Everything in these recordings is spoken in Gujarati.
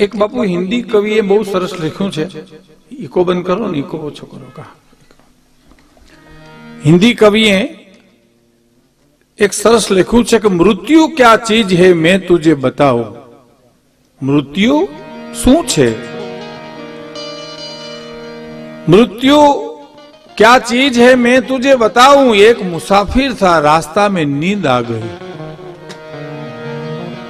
એક બાપુ હિન્દી કવિએ બહુ સરસ લખ્યું છે ઇકો બંધ કરો ને ઇકો ઓછો કરો કા હિન્દી કવિએ એક સરસ લખ્યું છે કે મૃત્યુ ક્યા ચીજ હે મેં તુજે બતાવું મૃત્યુ શું છે मृत्यु क्या चीज है मैं तुझे बताऊं एक मुसाफिर था रास्ता में नींद आ गई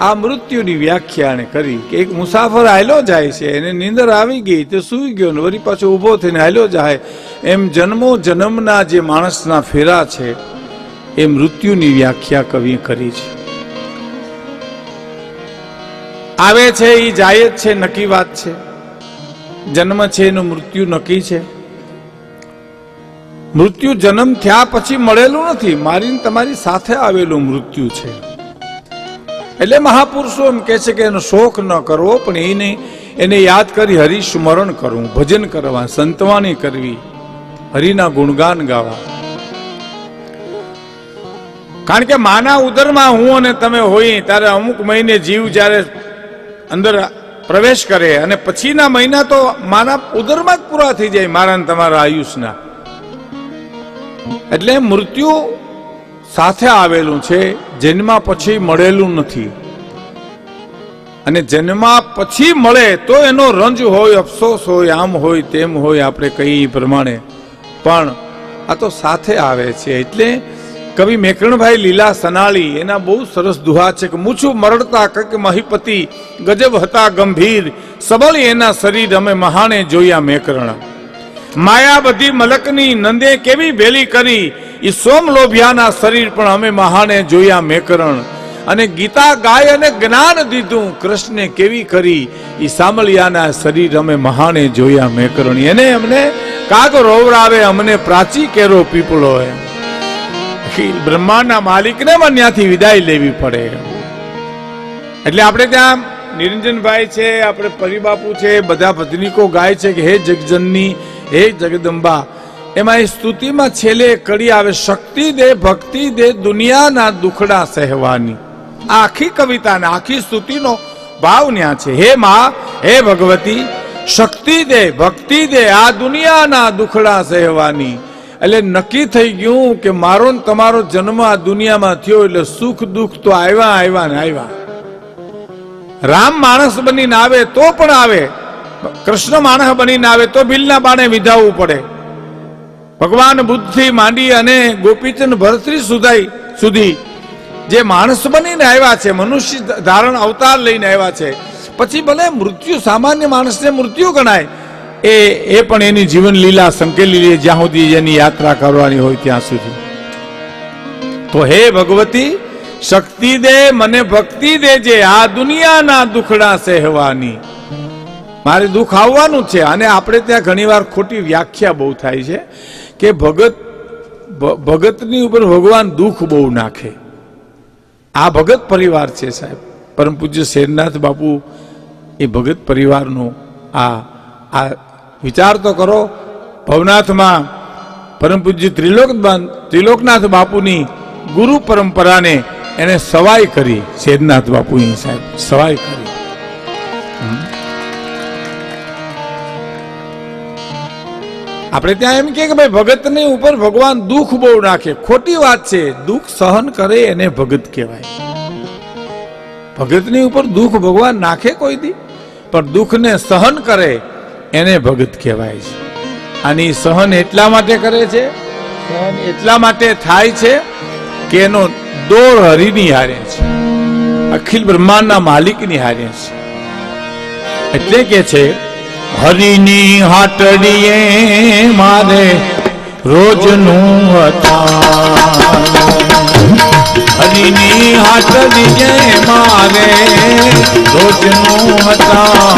આ મૃત્યુની વ્યાખ્યા એને કરી કે એક મુસાફર હાલ્યો જાય છે, એને નીંદર આવી ગઈ તે સૂઈ ગયો ને વળી પાછો ઊભો થઈને હાલ્યો જાય. એમ જન્મો જન્મના જે માણસના ફેરા છે, એ મૃત્યુની વ્યાખ્યા કવિ કરી છે. આવે છે એ જાય જ છે, નક્કી વાત છે. જન્મ છે, એનું મૃત્યુ નક્કી છે. મૃત્યુ જન્મ થયા પછી મળેલું નથી, મારીને તમારી સાથે આવેલું મૃત્યુ છે. એટલે મહાપુરુષો એમ કહે છે કે એનો શોખ ન કરવો, પણ એ નહીં એને યાદ કરી હરિ સ્મરણ કરવું, ભજન કરવા, સંતવાણી કરવી, હરિના ગુણગાન ગાવા. કારણ કે માના ઉદરમાં હું અને તમે હોઈ ત્યારે અમુક મહિને જીવ જ્યારે અંદર પ્રવેશ કરે, અને પછીના મહિના તો માના ઉદરમાં જ પૂરા થઈ જાય, મારા તમારા આયુષના. એટલે મૃત્યુ સાથે આવેલું છે, જન્મા પછી મળેલું નથી. અને જન્મા પછી મળે તો એનો રંજ હોય, અફસોસ હોય, આમ હોય, તેમ હોય, આપણે કહીએ પ્રમાણે. પણ આ તો સાથે આવે છે, એટલે કવિ મેકરણભાઈ લીલા સનાળી, એના બહુ સરસ દુહા છે કે મૂછું મરડતા કક મહિપતિ, ગજબ હતા ગંભીર, સબળ એના શરીર અમે મહાણે જોયા મેકરણ. માયા બધી મલકની નંદે કેવી ભેલી કરી ઈ સોમ શરીર પણ અમે મહાણે જોયા મેકરણ. અને ગીતા ગાય અને જ્ઞાન દીધું કૃષ્ણે કેવી કરી. એ સામલિયાના શરીર અમે મહાણે જોયા મેકરણ. એને અમને કાગ રોવરાવે અમને પ્રાચી કેરો પીપળો બ્રહ્માંડના માલિકને પણ ત્યાંથી વિદાય લેવી પડે. એટલે આપણે ત્યાં નિરંજનભાઈ છે, આપણે પરિબાપુ છે, બધા ભજનીકો ગાય છે કે, હે જગજનની, હે જગદંબા એમાં એ સ્તુતિમાં છેલ્લે કડી આવે, શક્તિ દે, ભક્તિ દે, દુનિયાના દુખડા સહેવાની. આખી કવિતાને, આખી સ્તુતિનો ભાવ ન્યા છે. હે માં, હે ભગવતી, શક્તિ દે, ભક્તિ દે, આ દુનિયાના દુખડા સહેવાની. એટલે નક્કી થઈ ગયું કે મારો ને તમારો જન્મ આ દુનિયામાં થયો એટલે સુખ દુઃખ તો આવ્યા આવ્યા ને આવ્યા રામ માણસ બનીને આવે તો પણ આવે. કૃષ્ણ માણસ બનીને આવે તો બિલના બાણે વિધાવવું પડે. ભગવાન બુદ્ધથી માંડી અને ગોપીચંદ ભરતરી સુધાઈ સુધી જે માણસ બનીને આવ્યા છે, મનુષ્ય ધારણ અવતાર લઈને આવ્યા છે, પછી ભલે મૃત્યુ, સામાન્ય માણસને મૃત્યુ ગણાય, એ એ પણ એની જીવન લીલા સંકેલી લે, જ્યાં સુધી એની યાત્રા કરવાની હોય ત્યાં સુધી. તો હે ભગવતી, શક્તિ દે, મને ભક્તિ દેજે, આ દુનિયાના દુખડા સહેવાની. મારે દુઃખ આવવાનું છે. અને આપણે ત્યાં ઘણીવાર ખોટી વ્યાખ્યા બહુ થાય છે કે ભગત ભગતની ઉપર ભગવાન દુઃખ બહુ નાખે. આ ભગત પરિવાર છે સાહેબ. પરમ પૂજ્ય શેરનાથ બાપુ એ ભગત પરિવારનો આ આ વિચાર તો કરો. ભવનાથમાં પરમ પૂજ્ય ત્રિલોક ત્રિલોકનાથ બાપુની ગુરુ પરંપરાને એને સવાઈ કરી. શેરનાથ બાપુની સાહેબ, સવાઈ કરી. આપણે ત્યાં એમ કે ભાઈ, ભગતની ઉપર ભગવાન દુઃખ બહુ નાખે. ખોટી વાત છે. દુઃખ સહન કરે એને ભગત કહેવાય. ભગતની ઉપર દુઃખ ભગવાન નાખે કોઈ દી, પણ દુઃખને સહન કરે એને ભગત કહેવાય છે. અને સહન એટલા માટે કરે છે, સહન એટલા માટે થાય છે કે એનો દોર હરિની હારે છે. અખિલ બ્રહ્માંડના માલિકની હારે છે. એટલે કે છે હરિની હાટડીએ મારે રોજનું હતા હરિની હાટડીએ મારે રોજનું હતા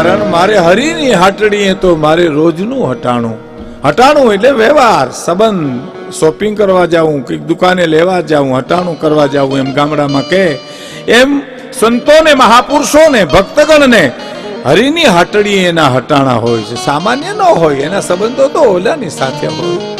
કારણ મારે હરિની હાટડીએ તો મારે રોજનું હટાણું. હટાણું એટલે વ્યવહાર, સંબંધ. શોપિંગ કરવા જાઉં, કંઈક દુકાને લેવા જાઉં, હટાણું કરવા જાઉં, એમ ગામડામાં કે એમ સંતોને, મહાપુરુષોને, ભક્તગણને હરિની હાટડી એના હટાણા હોય છે. સામાન્ય ન હોય, એના સંબંધો તો ઓલાની સાથે હોય.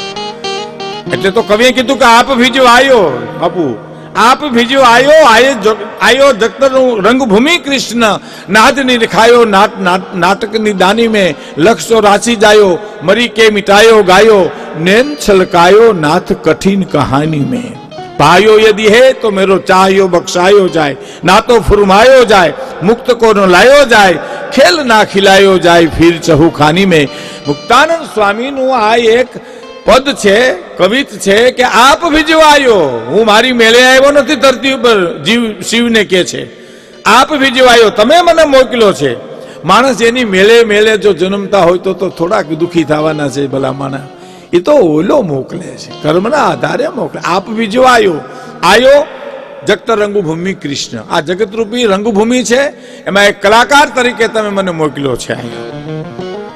એટલે તો કવિએ કીધું કે આપ ભીજો આવ્યો બાપુ. આપ બીજો આયો આયો આયો જગતનું રંગભૂમિ કૃષ્ણ. નાદની રખાયો નાટ નાટકની દાની મેં. લક્ષો રાચી જાયો, મરી કે મિટાયો, ગાયો. નેન છલકાયો, નાથ કઠિન કહાની મેં. પાયો યદિ હે, તો મેરો ચાહ્યો બક્ષાયો જાય. ના તો ફુરમાયો જાય, મુક્ત કોનો લાયો જાય. ખેલ ના ખિલાયો જાય, ફીર ચહુ ખાની મેં. મુક્તાનંદ સ્વામીનું આ એક પદ છે, કવિત છે કે આપ ભીજવાયો હું મારી મેળે આવ્યો નથી ધરતી ઉપર, જીવ, શિવને કે છે. આપ ભીજવાયો તમે મને મોકલ્યો છે. માણસ એની મેળે મેળે જો જન્મતા હોય તો થોડાક દુખી થવાના છે ભલામાના એ તો ઓલો મોકલે છે. કર્મના આધારે મોકલે. આપ ભીજવાયો આયો? જગત રંગભૂમિ કૃષ્ણ. આ જગતરૂપી રંગભૂમિ છે. એમાં એક કલાકાર તરીકે તમે મને મોકલ્યો છે અહીંયા.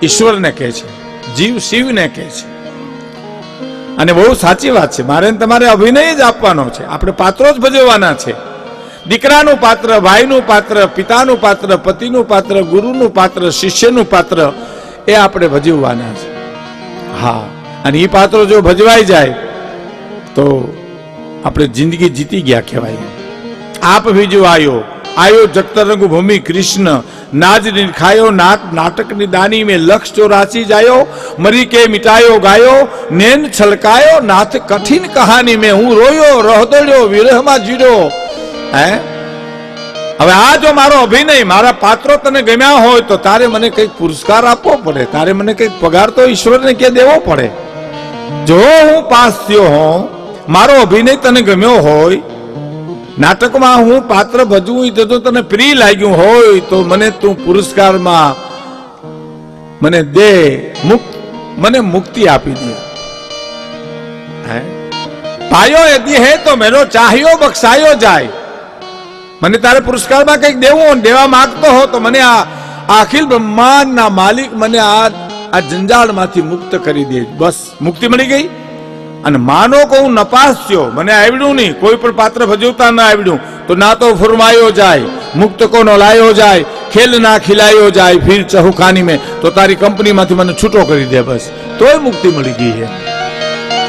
ઈશ્વરને કહે છે. જીવ શિવને કહે છે. અને બહુ સાચી વાત છે. મારે તમારે અભિનય જ આપવાનો છે. આપણે પાત્રો જ ભજવવાના છે. દીકરાનું પાત્ર, ભાઈનું પાત્ર, પિતાનું પાત્ર, પતિનું પાત્ર, ગુરુનું પાત્ર, શિષ્યનું પાત્ર એ આપણે ભજવવાના છે. હા. અને એ પાત્રો જો ભજવાઈ જાય તો આપણે જિંદગી જીતી ગયા કહેવાય. આપ બીજો આયો જગતરંગ ભૂમિ કૃષ્ણ. નાજ નિરખાયો નાટ નાટકની દાની મેં લક્ષ ચોરાસી જાયો. મરી કે મિટાયો ગાયો, નેન છલકાયો, નાથ કઠિન કહાની મેં હું રોયો રહદડ્યો વિરહમાં જીડ્યો હે? હવે આ જો મારો અભિનય, મારા પાત્રો તને ગમ્યા હોય તો તારે મને કંઈક પુરસ્કાર આપવો પડે, તારે મને કંઈક પગાર તો ઈશ્વરને કે દેવો પડે. જો હું પાસ થયો હોઉં, મારો અભિનય તને ગમ્યો હોય નાટકમાં હું પાત્ર ભજવું એ જો તને પ્રિય લાગ્યું હોય તો મને તું પુરસ્કારમાં મને દે મુક્ત મને મુક્તિ આપી દે. હે? પાયો યદિ હે તો મેરો, ચાહ્યો બક્ષાયો જાય. મને તારે પુરસ્કારમાં કંઈક દેવું દેવા માંગતો હો તો મને આ અખિલ બ્રહ્માંડના માલિક મને આ આ જંજાળમાંથી મુક્ત કરી દે. બસ, મુક્તિ મળી ગઈ? અને માનો કે હું નપાસ થયો, મને આવડ્યું નહીં, કોઈ પણ પાત્ર ભજવતા ના આવડ્યું, તો ના તો ફરમાયો જાય, મુક્ત કો નો લાયો જાય, ખેલ ના ખિલાયો જાય, ફિર ચહુખાની મેં, તો તારી કંપનીમાંથી મને છૂટો કરી દે બસ. તોય મુક્તિ મળી ગઈ છે.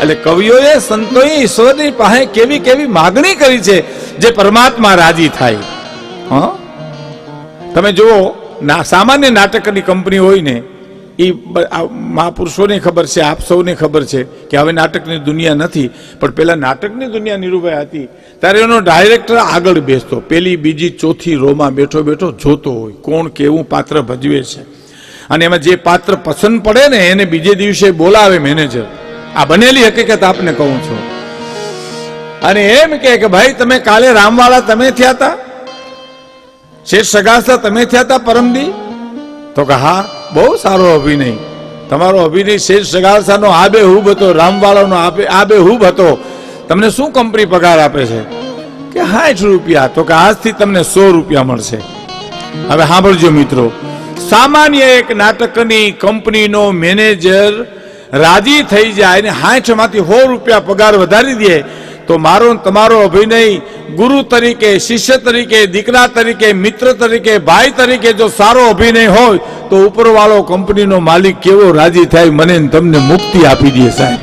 એટલે કવિઓએ સંતોએ ઈશ્વરની પાસે કેવી કેવી માગણી કરી છે, જે પરમાત્મા રાજી થાય. હ? તમે જુઓ સામાન્ય નાટકની કંપની હોય ને એ મહાપુરુષોને ખબર છે, આપ સૌને ખબર છે કે હવે નાટકની દુનિયા નથી, પણ પેલા નાટકની દુનિયા નીરુભાઈ હતી. ત્યારે એનો ડાયરેક્ટર આગળ બેસતો. પેલી, બીજી, ચોથી રોમાં બેઠો બેઠો જોતો હોય, કોણ કેવું પાત્ર ભજવે છે. અને એમાં જે પાત્ર પસંદ પડે ને, એને બીજે દિવસે બોલાવે મેનેજર. આ બનેલી હકીકત આપને કહું છું. અને એમ કે ભાઈ, તમે કાલે રામવાળા તમે થયા હતા શેષ સગાસા તમે થયા હતા પરમદી? તો કે, હા, બહુ સારો અભિનય. તમારો અભિનય શેષ સગાસાનો આબે હુબ હતો રામવાળાનો આબે આબે હુબ હતો. તમને શું કંપની પગાર આપે છે? કે સાઠ રૂપિયા. તો કે, આજથી તમને સો રૂપિયા મળશે. હવે સાંભળજો મિત્રો, સામાન્ય એક નાટકની કંપનીનો મેનેજર રાજી થઈ જાય અને સાઠમાંથી સો રૂપિયા પગાર વધારી દે તો મારો તમારો અભિનય ગુરુ તરીકે, શિષ્ય તરીકે, દીકરા તરીકે, મિત્ર તરીકે, ભાઈ તરીકે જો સારો અભિનય હોય, તો ઉપરવાળો કંપનીનો માલિક કેવો રાજી થાય મને તમને મુક્તિ આપી દે સાહેબ.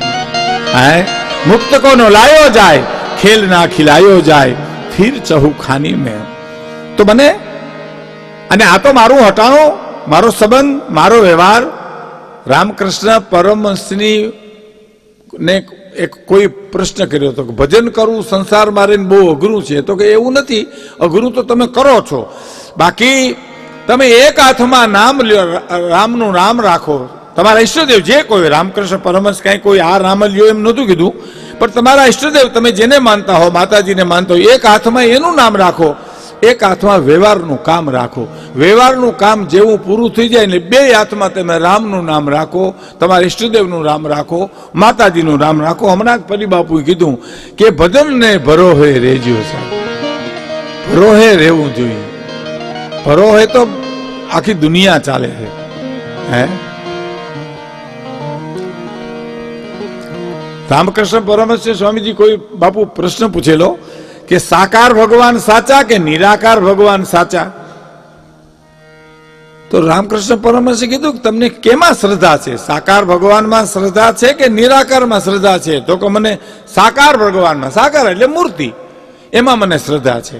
હે? મુક્ત કોનો? લાયો જાય. ખેલ ના ખિલાયો જાય. ફિર ચહુ ખાની મેં. તો મને? અને આ તો મારું હટાણો, મારો સંબંધ, મારો વ્યવહાર. રામકૃષ્ણ પરમહંસની ને એક કોઈ પ્રશ્ન કર્યો હતો કે ભજન કરવું સંસારમાં રહીને બહુ અઘરું છે, તો કે એવું નથી. અઘરું તો તમે કરો છો. બાકી તમે એક હાથમાં નામ લ્યો રામનું નામ રાખો. તમારા ઈષ્ટદેવ જે કોઈ, રામકૃષ્ણ પરમહંસ કાંઈ કોઈ આ રામ લ્યો એમ નહોતું કીધું. પણ તમારા ઈષ્ટદેવ તમે જેને માનતા હો, માતાજીને માનતા હો, એક હાથમાં એનું નામ રાખો. એક હાથમાં વ્યવહારનું કામ રાખો. વ્યવહારનું કામ જેવું પૂરું થઈ જાય ને બે હાથમાં તમે રામનું નામ રાખો, તમારા ઈષ્ટદેવનું નામ રાખો, માતાજીનું નામ રાખો. હમણાં પરિબાપુએ કીધું કે ભજનને ભરોહે રહેજો સાહેબ. ભરોહે રહેવું જોઈએ. ભરોહે તો આખી દુનિયા ચાલે છે. હે? રામકૃષ્ણ પરમહંસ સ્વામીજી કોઈ બાપુ પ્રશ્ન પૂછેલો? કે સાકાર ભગવાન સાચા કે નિરાકાર ભગવાન સાચા? તો રામકૃષ્ણ પરમહંસે કીધું કે તમને કેમાં શ્રદ્ધા છે? સાકાર ભગવાનમાં શ્રદ્ધા છે કે નિરાકારમાં શ્રદ્ધા છે? તો કે મને સાકાર ભગવાનમાં, સાકાર એટલે મૂર્તિ, એમાં મને શ્રદ્ધા છે.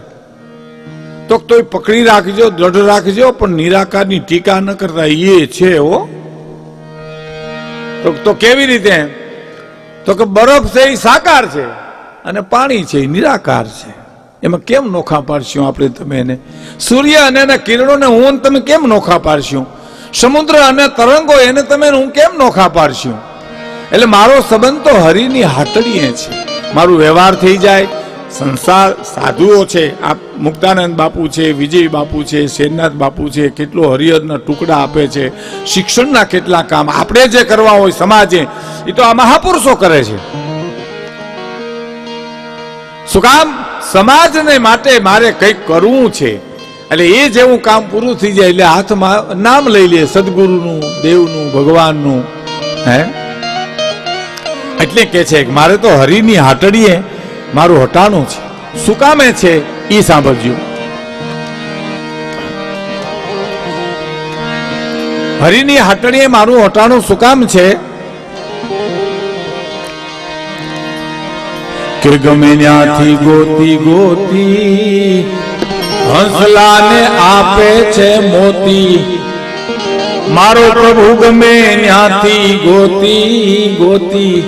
તો તોય પકડી રાખજો, દ્રઢ રાખજો, પણ નિરાકારની ટીકા ન કરતા એ છે હો. તો કેવી રીતે? તો કે બરફ છે એ સાકાર છે. અને પાણી છે, એ નિરાકાર છે. એમાં કેમ નોખા પાડશું આપણે તમે એને? સૂર્ય અને એના કિરણોને હું તમે કેમ નોખા પાડશું? સમુદ્ર અને તરંગો એને તમે હું કેમ નોખા પાડશું? એટલે મારો સંબંધ તો હરિની હાટડીએ છે. મારું વ્યવહાર થઈ જાય, સંસાર સાધુઓ છે. આ મુક્તાનંદ બાપુ છે, વિજય બાપુ છે, શેરનાથ બાપુ છે, કેટલો હરિહરના ટુકડા આપે છે. શિક્ષણના કેટલા કામ આપણે જે કરવા હોય સમાજે, એ તો આ મહાપુરુષો કરે છે. શું કામ? સમાજને માટે મારે કંઈક કરવું છે. એટલે એ જેવું કામ પૂરું થઈ જાય એટલે હાથમાં નામ લઈ લે સદગુરુનું, દેવનું, ભગવાનનું. હે? એટલે કે છે મારે તો હરિની હાટડીએ મારું હટાણું છે. શું કામે છે? એ સાંભળજો. હરિની હાટડીએ મારું હટાણું શું કામ છે? કે ગમે ત્યાંથી ગોતી ગોતી હંસલાને આપે છે મોતી. મારો પ્રભુ ગમે ત્યાંથી ગોતી ગોતી,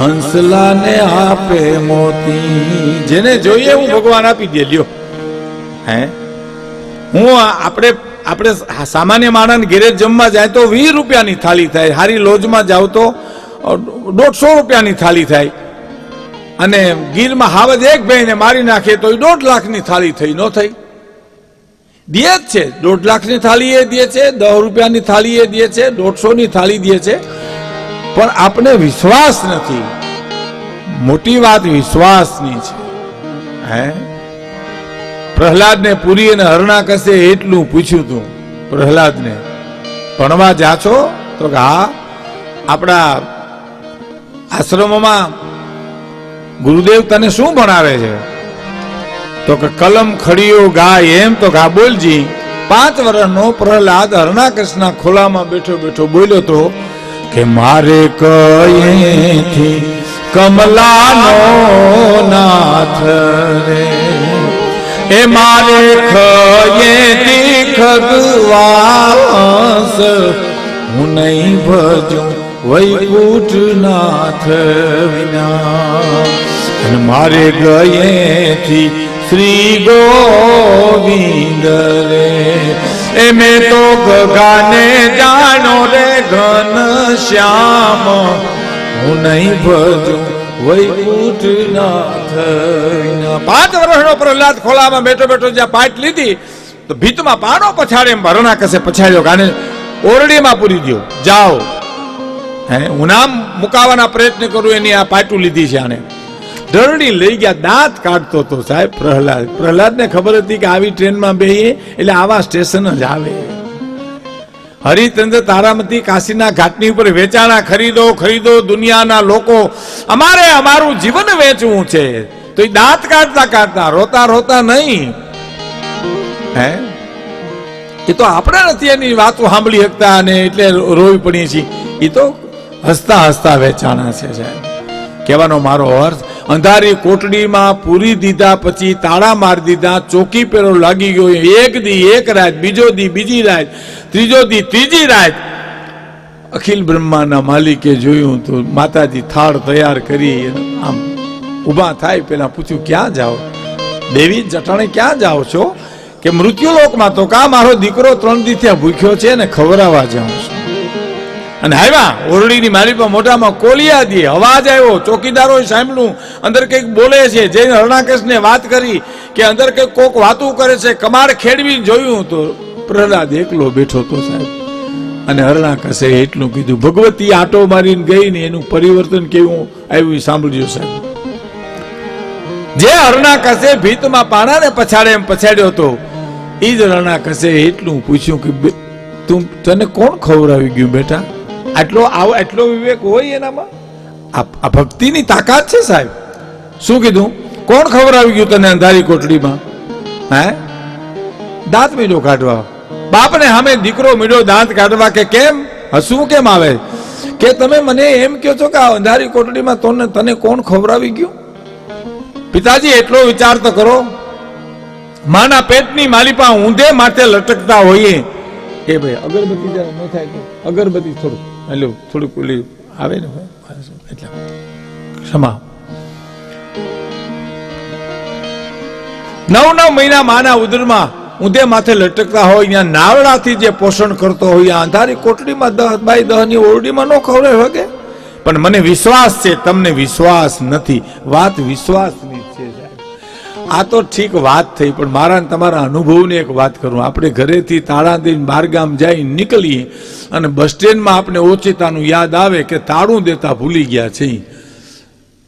હંસલાને આપે મોતી. જેને જોઈએ હું ભગવાન આપી દે, લ્યો. હે? હું આપણે આપણે સામાન્ય માણસ ઘેરે જમવા જાય તો વીસ રૂપિયાની થાળી થાય, હારી લોજમાં જાવ તો દોઢસો રૂપિયાની થાળી થાય. અને ગીરમાં હાવજ એક ભાઈને મારી નાખે તો દોઢ લાખની થાળી થઈ ન થઈ. દે જ છે, દોઢ લાખની થાળી એ દે છે દસ રૂપિયાની થાળી એ દે છે, દોઢસોની થાળી દે છે. પણ આપણે વિશ્વાસ નથી. મોટી વાત વિશ્વાસની છે. હે? પ્રહલાદને પુરી અને હરણાકશે એટલું પૂછ્યું તું પ્રહલાદને. ભણવા જા છો તો કે હા, આપણા આશ્રમમાં ગુરુદેવ તને શું ભણાવે છે? તો કે કલમ ખડીયો ગાય એમ તો કે બોલજી, પાંચ વર્ષનો પ્રહલાદ હરણાકૃષ્ણ ખોલામાં બેઠો બેઠો બોલ્યો તો કે મારે કયેથી કમલાનો નાથ રે. એ મારે ખયેથી ખગવાસ, હું નહીં ભજું. વૈકુંઠનાથ વિના મારે ગયેથી શ્રી ગોવિંદ રે. એ મેં તો ગગાને જાણો રે ઘન શ્યામ. હું નહીં ભજું વૈકુંઠનાથ વિના. પાંચ વર્ષનો પ્રહલાદ ખોલામાં બેઠો બેઠો જ્યાં પાટ લીધી, તો ભીતમાં પાડો પછાડે એમ ભરણા કસે પછાડ્યો ગાને. ઓરડીમાં પૂરી દો જાઓ. હે? હું નામ મુકાવાના પ્રયત્ન કરું, એની આ પાટું લીધી છે આને. ધરણી લઈ ગયા, દાંત કાઢતો તો સાહેબ પ્રહલાદ. પ્રહલાદને ખબર હતી કે આવી ટ્રેનમાં બેહીએ, એટલે આવા સ્ટેશન જ આવે. હરિચંદ્ર તારામતી કાશીના ઘાટની ઉપર વેચાણા ખરીદો ખરીદો, દુનિયાના લોકો. અમારે અમારું જીવન વેચવું છે. તો એ દાંત કાઢતા કાઢતા, રોતા રોતા નહીં. હે? એ તો આપણે નથી એની વાતો સાંભળી શકતા અને એટલે રોવી પડીએ છીએ. એ તો હસતા હસતા વેચાણા છે સાહેબ. કહેવાનો મારો અર્થ, અંધારી કોટડીમાં પૂરી દીધા પછી તાળા મારી દીધા, ચોકી પેરો લાગી ગયો, એક દી એક રાત, બીજો દી બીજી રાત, ત્રીજો દી ત્રીજી રાત. અખિલ બ્રહ્માના માલિકે જોયું તો માતાજી થાળ તૈયાર કરી, આમ ઊભા થાય, પેલા પૂછ્યું, ક્યાં જાઓ? દેવી, જટાણે ક્યાં જાઓ છો? કે મૃત્યુલોકમાં તો કા મારો દીકરો ત્રણ દીથી ભૂખ્યો છે ને ખવડાવવા જાઉં છું? અને આવ્યા ઓરડીની પર મોઢામાં કોલિયા દે, અવાજ આવ્યો, ચોકીદારો સાંભળ્યું, અંદર કંઈક બોલે છે, જઈને હરણાકેશને વાત કરી કે અંદર કંઈક કોક વાતું કરે છે, કમાડ ખેડવી જોયું તો પ્રહલાદ એકલો બેઠો તો સાહેબ. અને હરણાકશે એટલું કીધું, ભગવતી આટો મારીને ગઈ ને એનું પરિવર્તન કેવું આવ્યું સાંભળ્યું સાહેબ. જે હરણાકશે ભીતમાં પાણાને પછાડે એમ પછાડ્યો હતો એ જ હરણાકશે એટલું પૂછ્યું કે તું તને કોણ ખવડાવી ગયું બેટા? આટલો આવો એટલો વિવેક હોય એનામાં? આ ભક્તિની તાકાત છે સાહેબ. શું કીધું? કોણ ખવડાવી ગયું તને અંધારી કોટડીમાં? હે? દાંત મીડો કાઢવા. બાપને સામે દીકરો મીડો દાંત કાઢવા કે કેમ? હસવું કેમ આવે? કે તમે મને એમ કહો છો કે આ અંધારી કોટડીમાં તને તને કોણ ખવડાવી ગયું? પિતાજી, એટલો વિચાર તો કરો. માના પેટની માલિપા ઊંધે માથે લટકતા હોઈએ. એ ભાઈ, અગરબત્તી જરા ન થાય અગરબત્તી થોડું હેલો થોડુંક ઓલી આવે ને એટલે. ક્ષમા. નવ નવ મહિના માના ઉદરમાં ઊંધે માથે લટકતા હોય ત્યાં નાવડાથી જે પોષણ કરતો હોય આ અંધારી કોટડીમાં દહ બાય દહની ઓરડીમાં ન ખવડે વગે પણ મને વિશ્વાસ છે, તમને વિશ્વાસ નથી. વાત સાહેબ આ તો ઠીક વાત થઈ, પણ મારા તમારા અનુભવની એક વાત કરું. આપણે ઘરેથી તાળા દઈને બારગામ જઈ નીકળીએ અને બસ સ્ટેન્ડમાં આપણે ઓચિતાનું યાદ આવે કે તાળું દેતા ભૂલી ગયા છે.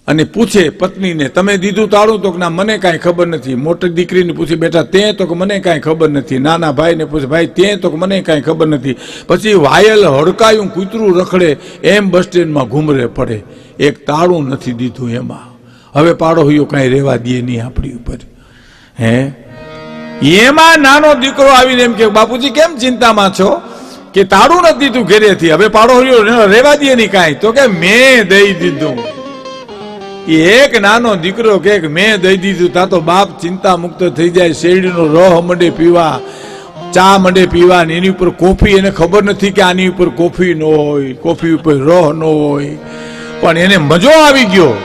અને પૂછે પત્નીને, તમે દીધું તાળું? તો કે, ના, મને કાંઈ ખબર નથી. મોટી દીકરીને પૂછે, બેટા, તે તો કે મને કાંઈ ખબર નથી. નાના ભાઈને પૂછે, ભાઈ, તે તો કે મને કાંઈ ખબર નથી. પછી વાયલ હડકાયું કૂતરું રખડે, એમ બસ સ્ટેન્ડમાં ઘૂમરે પડે. એક તાળું નથી દીધું એમાં. હવે પાડોહીઓ કાંઈ રહેવા દે નહીં આપણી ઉપર. હે? એમાં નાનો દીકરો આવીને એમ કે, બાપુજી, કેમ ચિંતામાં છો? કે તાળું નથી દીધું ઘેરેથી. હવે પાડોહીઓ રહેવા દે નહીં કાંઈ. તો કે, મેં દઈ દીધું. એક નાનો દીકરો કે, મેં દઈ દીધું. તા તો બાપ ચિંતા મુક્ત થઈ જાય, શેરડીનો રહ મંડે પીવા, ચા મંડે પીવા, ને એની ઉપર કોફી, એને ખબર નથી કે આની ઉપર કોફી ન હોય, કોફી ઉપર રહ ન હોય. પણ એને મજો આવી ગયો.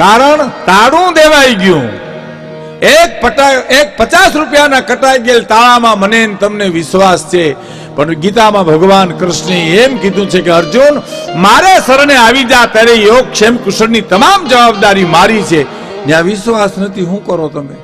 કારણ તાળું દેવાઈ ગયું. એક પટા એક પચાસ રૂપિયાના કટાઈ ગયેલ તાળામાં મને તમને વિશ્વાસ છે, પણ ગીતામાં ભગવાન કૃષ્ણે એમ કીધું છે કે અર્જુન, મારે શરણે આવી જા, ત્યારે યોગ ક્ષેમ કુશળની તમામ જવાબદારી મારી છે. જ્યાં વિશ્વાસ નથી શું કરો તમે?